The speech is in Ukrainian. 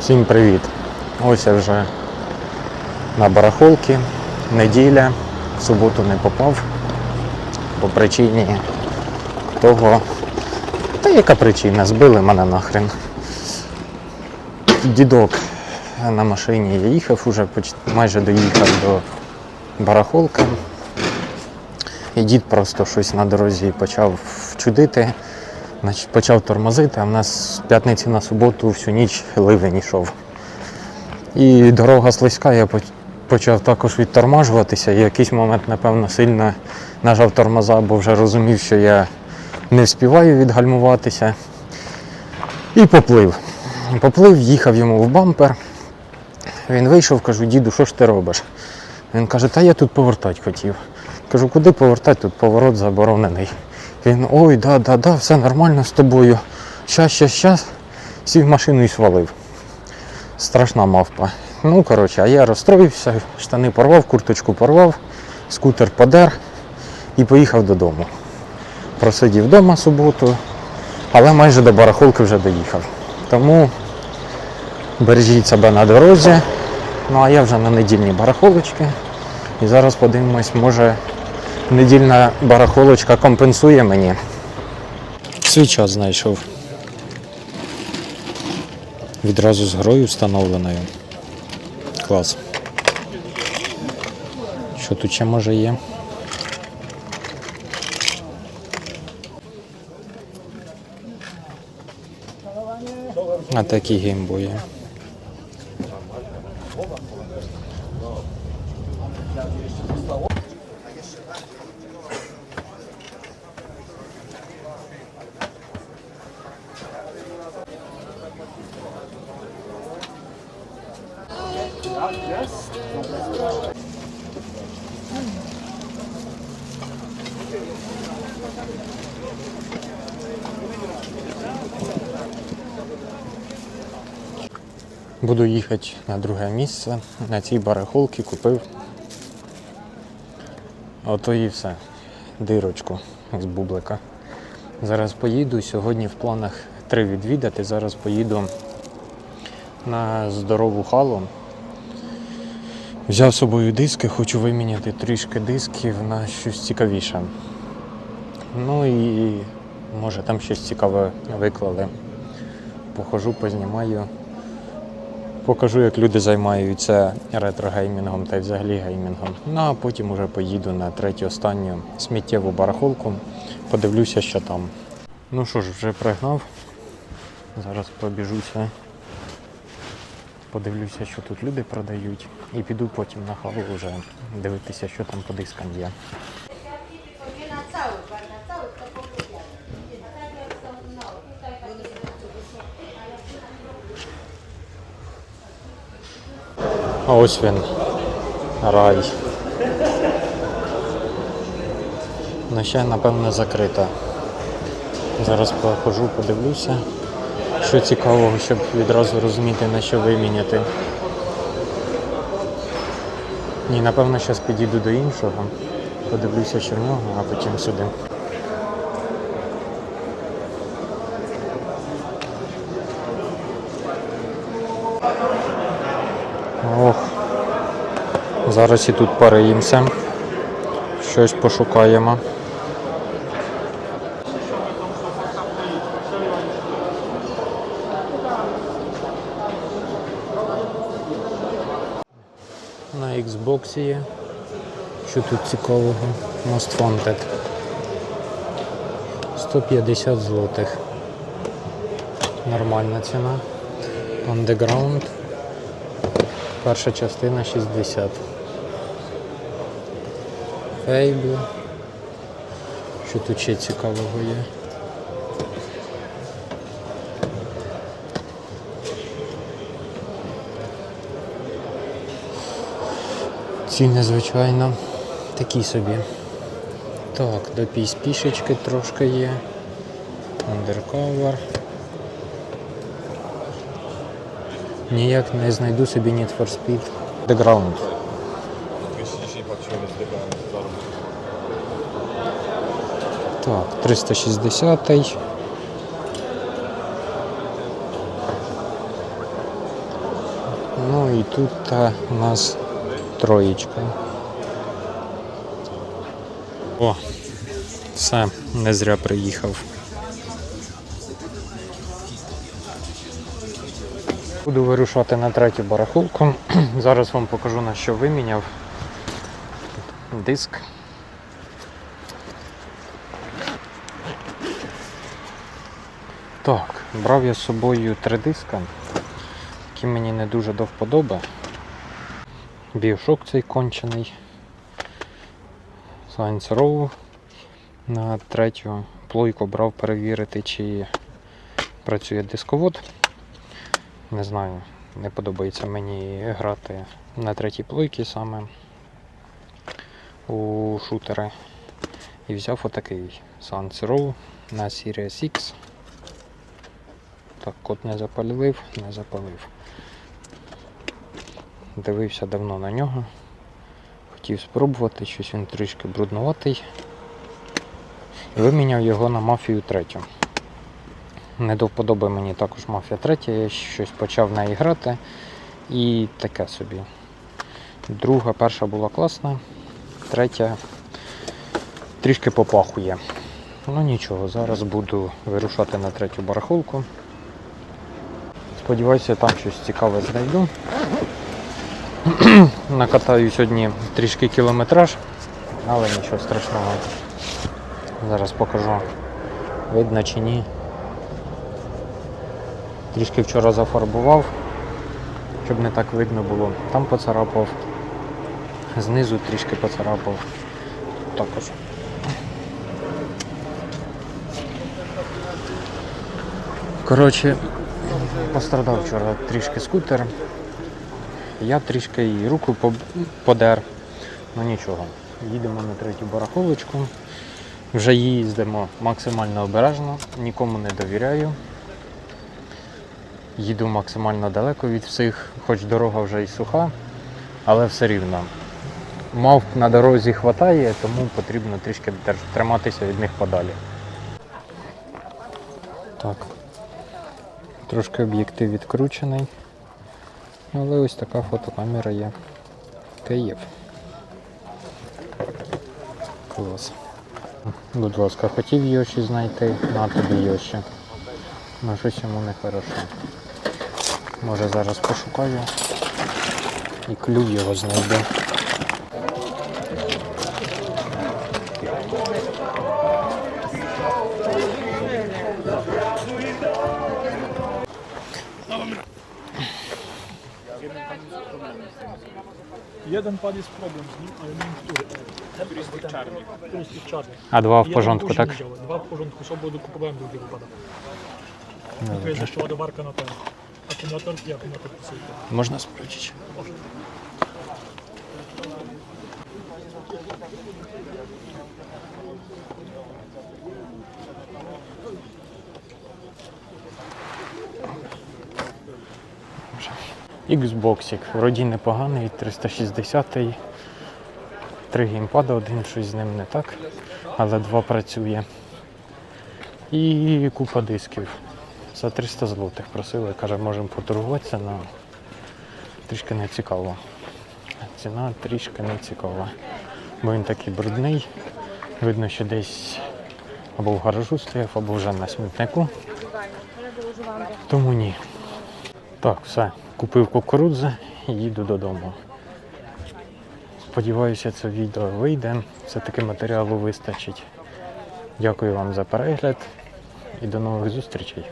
Всім привіт! Ось я вже на барахолці, неділя, в суботу не попав по причині того. Та яка причина? Збили мене нахрен. Дідок на машині я їхав, уже майже доїхав до барахолки. І дід просто щось на дорозі почав чудити, значить, почав тормозити, а в нас з п'ятниці на суботу всю ніч ливень йшов. І дорога слизька, я почав також відтормажуватися. І в якийсь момент, напевно, сильно нажав тормоза, бо вже розумів, що я не вспіваю відгальмуватися. І поплив. Поплив, їхав йому в бампер. Він вийшов, кажу, діду, що ж ти робиш? Він каже, та я тут повертати хотів. Кажу, куди повертати? Тут поворот заборонений. Він, ой, да, да, да, все нормально з тобою. Щас, щас, щас. Сів в машину і свалив. Страшна мавпа. Ну, коротше, а я розстроївся, штани порвав, курточку порвав, скутер подер і поїхав додому. Просидів вдома суботу, але майже до барахолки вже доїхав. Тому бережіть себе на дорозі. Ну а я вже на недільній барахолочці. І зараз подивимось, може недільна барахолочка компенсує мені. Свій час знайшов. Відразу з грою встановленою. Клас. Що тут ще може є? А такі геймбої. Буду їхати на друге місце. На цій барахолці купив. Ото і все. Дирочку з бублика. Зараз поїду. Сьогодні в планах три відвідати. Зараз поїду на здорову халу. Взяв з собою диски, хочу виміняти трішки дисків на щось цікавіше. Ну і може там щось цікаве виклали. Похожу, познімаю. Покажу, як люди займаються ретро-геймінгом та взагалі геймінгом. Ну а потім уже поїду на третю останню сміттєву барахолку, подивлюся, що там. Ну що ж, вже пригнав. Зараз побіжуся, подивлюся, що тут люди продають, і піду потім на халу вже дивитися, що там по дискам є. А ось він. Рай. Ну ще, напевно, закрита. Зараз похожу, подивлюся, що цікавого, щоб відразу розуміти, на що виміняти. Ні, напевно, зараз підійду до іншого, подивлюся, що в нього, а потім сюди. Ох. Зараз і тут пориємося. Щось пошукаємо. На Xbox є. Що тут цікавого? Most Wanted. 150 злотих. Нормальна ціна. Underground. Перша частина 60. Фейбл. Що тут ще цікавого є? Ціни, звичайно, такі собі. Так, до пішечки трошки є. Undercover. Ніяк не знайду собі Need for Speed. The Ground. Так, 360. 360. Ну і тут у нас троєчка. О, все, не зря приїхав. Буду вирушати на третю барахолку. Зараз вам покажу на що виміняв. Диск. Так, брав я з собою три диска, які мені не дуже до вподоби. Біошок цей кончений. Science Row на третю плойку брав перевірити, чи працює дисковод. Не знаю, не подобається мені грати на третій плойці саме у шутери. І взяв отакий Sans Row на Series X. Так, код не запалив, не запалив. Дивився давно на нього. Хотів спробувати, щось він трішки бруднуватий. І виміняв його на мафію третю. Не до вподоби мені також мафія третя, я щось почав в неї грати і таке собі. Друга, перша була класна, третя трішки попахує. Ну нічого, зараз буду вирушати на третю барахолку. Сподіваюся, там щось цікаве знайду. Накатаю сьогодні трішки кілометраж, але нічого страшного. Зараз покажу, видно чи ні. Трішки вчора зафарбував, щоб не так видно було. Там поцарапав, знизу трішки поцарапав. Також. Коротше, пострадав вчора трішки скутер. Я трішки і руку подер. Ну нічого. Їдемо на третю барахолочку. Вже їздимо максимально обережно, нікому не довіряю. Їду максимально далеко від всіх, хоч дорога вже і суха, але все рівно. Мав на дорозі хватає, тому потрібно трішки триматися від них подалі. Так. Трошки об'єктив відкручений. Але ось така фотокамера є. Київ. Клас. Будь ласка, хотів Йоші знайти, на тобі Йоші. Ну щось йому не хорошо. Може зараз пошукаю і клюв його знайду. Jeden pad jest problem z nim, ale nie wiem który. Ten jest ten, czarny. Który jest czarny. A dwa w porządku, tak? Dwa w porządku są, bo dokupowałem drugiego pada. No, tu jest jeszcze ładowarka na ten akumulator i akumulator posyłka. Można sprawdzić. Można. Xboxик, вроді непоганий, 360-й. Три геймпада, один щось з ним не так, але два працює. І купа дисків. За 300 злотих просили, каже, можемо поторгуватися, але трішки не цікаво. Ціна трішки не цікава. Бо він такий брудний. Видно, що десь або в гаражу стояв, або вже на смітнику. Тому ні. Так, все. Купив кукурудзу і їду додому. Сподіваюся, це відео вийде. Все-таки матеріалу вистачить. Дякую вам за перегляд і до нових зустрічей.